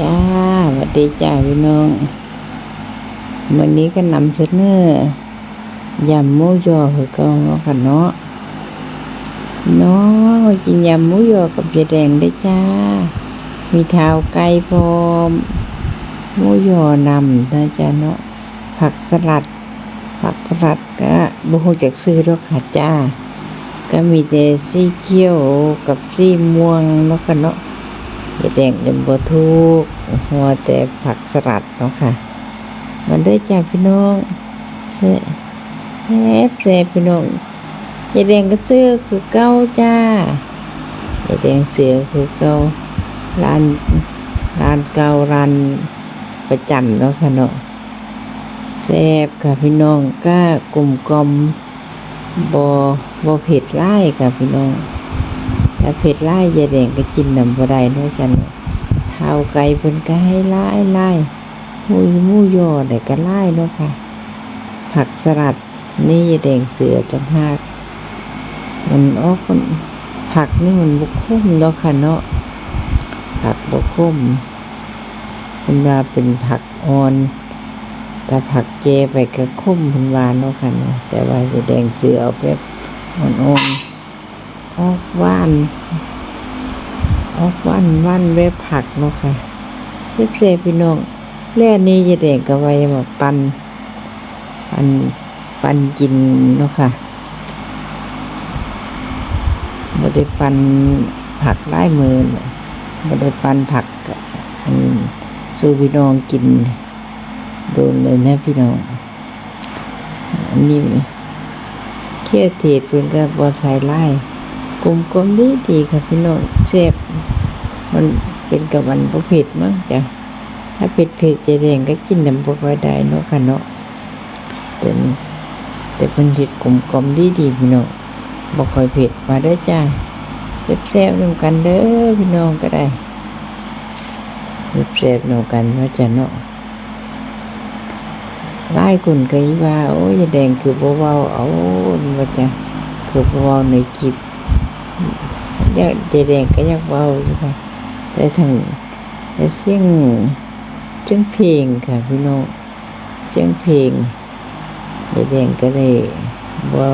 จ้าสวัสดีจ้าพี่น้องวันนี้ก็นำเสนอยำหมูยอคือเก่าเนาะค่ะเนาะเนาะกินยำหมูยอกับเจแดงได้จ้า มีเท้าไก่พร้อมหมูยอนำนะจ้าเนาะผักสลัด ผักสลัดก็บุหูจากซื้อแล้วค่ะจ้า ก็มีแต่สีเขียวกับสีม่วงเนาะค่ะเนาะ อย่าแดงเงินบ่ทุกหัวแต่ผักสลัดเนาะค่ะ มันได้จ้าพี่น้องแซ่บแซ่บพี่น้องอย่าแดงก็เสื้อคือเก้าจ้าอย่าแดงเสือคือเก้าร้านร้านเก่าร้านประจำเนาะค่ะเนาะแซ่บค่ะพี่น้องก้ากลมกลมบ่บ่เผ็ดร้ายค่ะพี่น้อง ถ้าเผ็ดไล่ยาแดงก็กินน้ำบ่ได้นาะจันเท้าไก่เพิ่นก็ให้ไล่ไล่หมูมูยอได้ก็ไล่เนาะค่ะ ผักสลัดนี่ยาแดงเสือจังหากมันออกมันผักนี่มันบุคมเนาะค่ะเนาะผักบุคมเพิ่นว่าเป็นผักอ่อนแต่ผักเจไปก็คมเพิ่นว่าเนาะค่ะเนาะแต่ว่ายาแดงเสือเอาแบบอ่อนๆ ออกว่านออกว่านว่านเว็บผักเนาะค่ะเชฟเซพี่น้องแร่นี้จะเด็กกับไว้มาปันปันปันกินเนาะค่ะบ่ได้ปันผักไร้มือน่ะบ่ได้ปันผักอันสู่พี่น้องกิน โดนเลยนะพี่น้องอันนี้เทียดเทศเพิ่นก็บ่ใส่ไล่ กลมกลมดีดีค่ะพี่น้องแซ่บมันเป็นกับวันบ่เผ็ดมั้งจ้ะถ้าเผ็ดเผ็ดจะแดงก็กินน้ำบ่ค่อยได้เนาะค่ะเนาะแต่แต่เป็นเห็ดกลมกลมดีดีพี่น้องบ่ค่อยเผ็ดมาได้จ้าแซ่บแซ่บๆนำกันเด้อพี่น้องก็ได้แซ่บแซ่บๆนำกันว่าจะเนาะไล่กุนก็อีว่า โอ้ยแดงคือบ่เว้าเอาว่าจะคือบ่เว้าในคลิป ยากเจแดงก็ยากเบาอยู่ค่ะแต่ทางแต่เสียงเสียงเพลงค่ะพี่น้องเสียงเพลงเจแดงก็เลยเว่า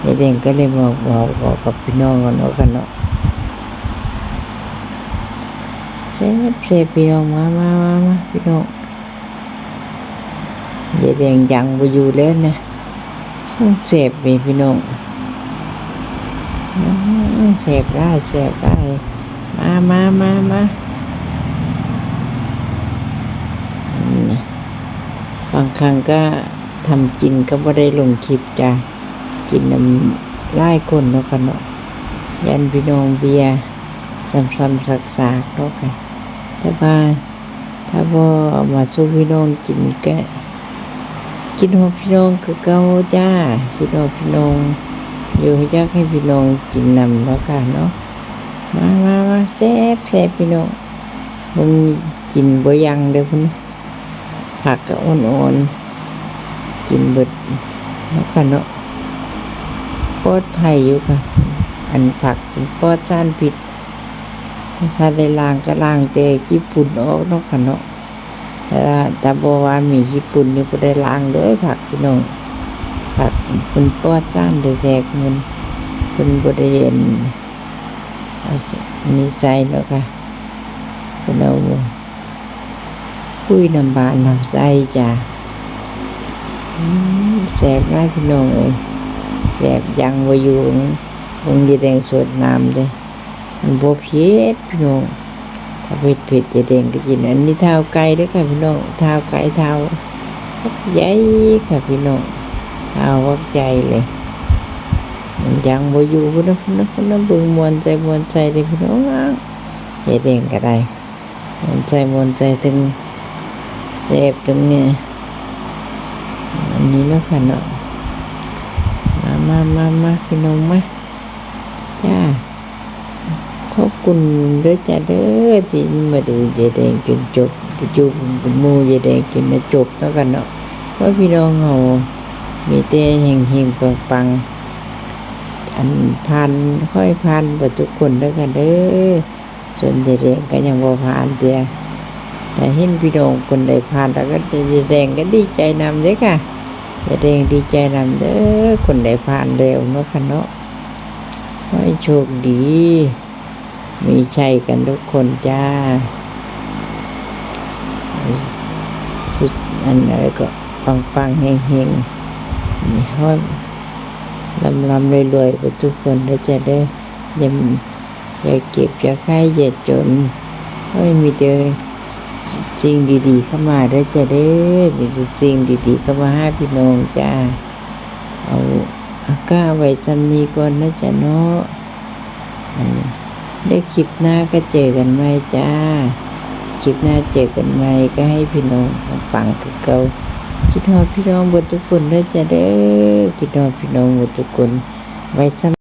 เจแดงก็เลยบอกบอกบอกกับพี่น้องกันเนาะกันเนาะเซฟเซฟพี่น้องมามามามาพี่น้องเจแดงยังไปอยู่แล้วนะเสพไปพี่น้อง เสพได้เสพได้มามามามาบางครั้งก็ทำกินก็ไม่ได้ลงคลิปจ้ะกินน้ำไล่คนเนาะค่ะเนาะยันพี่น้องเบียร์ซ้ำๆสักๆเนาะค่ะแต่ว่าถ้าพอเอามาสู้พี่น้องกินก็กินหัวพี่น้องคือเก่าจ้ากินหัวพี่น้อง อยู่อยากให้พี่น้องกินนำแล้วค่ะเนาะมามามาแซ่บแซ่บพี่น้องมึงกินบ่ยังเด้อพุ่นผักก็อ่อนๆกินเบิดเนาะค่ะเนาะปลอดภัยอยู่ค่ะ อันผักเป็นปลอดสารพิษถ้าได้ล้างก็ล้างแต่ญี่ปุ่นออกเนาะค่ะเนาะแต่แต่บ่ว่ามีญี่ปุ่นนี่บ่ได้ล้างเลยผักพี่น้อง ผักเป็นปอจ้านเดือแทกมันเป็นบริเวณเอาใจแล้วค่ะเป็นเอาคุยน้ำบานน้ำใสจ้ะแสบไรพี่น้องเอ้ยแสบยังวาอยู่บางยีแดงสดน้ำเลยมันบวเผ็ดพี่น้องถ้าเผ็ดเผ็ดจะแดงก็กินอันนี้เท้าไก่ด้วยค่ะพี่น้องเท้าไก่เท้าใหญ่ค่ะพี่น้อง เอาวักใจเลยมันยังบ่อยู่พุ่นนะพุ่นนะพุ่นนะเบิ่งมวนใจมวนใจเลยพี่น้องเฮ็ดเองก็ได้มวนใจมวนใจถึงเสพถึงเนี่ยอันนี้เนาะค่ะเนาะมามามามาพี่น้องมาจ้าขอบคุณด้วยจ้าเด้อที่มาดูยายแดงจนจบอยู่เป็นมู่ยายแดงจนจบแล้วกันเนาะเพราะพี่น้องเฮา มีแต่เฮงเฮงปังปังอันพันค่อยพันไปทุกคนด้วยกันเด้อส่วนเด็กก็ยังบ่ผ่านเดียแต่เห็นพี่น้องคนใดผ่านแล้วก็จะแดงก็ดีใจนำเด้อค่ะจะแดงดีใจนำเด้อคนใดผ่านเร็วเนาะค่ะเนาะขอให้โชคดี มีชัยกันทุกคนจ้าชุดอันอะไรก็ปังปังเฮงเฮง ๆมีห้อยลำลำรวยรวยๆไปทุกคนแล้วจะได้อยังอย่าเก็บอย่าไข้อย่าจนให้มีเจอสิ่งดีๆ เข้ามาได้จะได้มีแต่สิ่งดี ๆ เข้ามาให้พี่น้องจ้าเอาเอาก้าไว้จำนี้ก่อนนะจ๊ะเนาะได้คลิปหน้าก็เจอกันไหมจ้า คลิปหน้าเจอกันไหมก็ให้พี่น้องฟังกับเก่า คิดฮอดพี่น้องหมดทุกคนเด้อจ้ะเด้อคิดฮอดพี่น้องหมดทุกคน ไว้ซ้ำ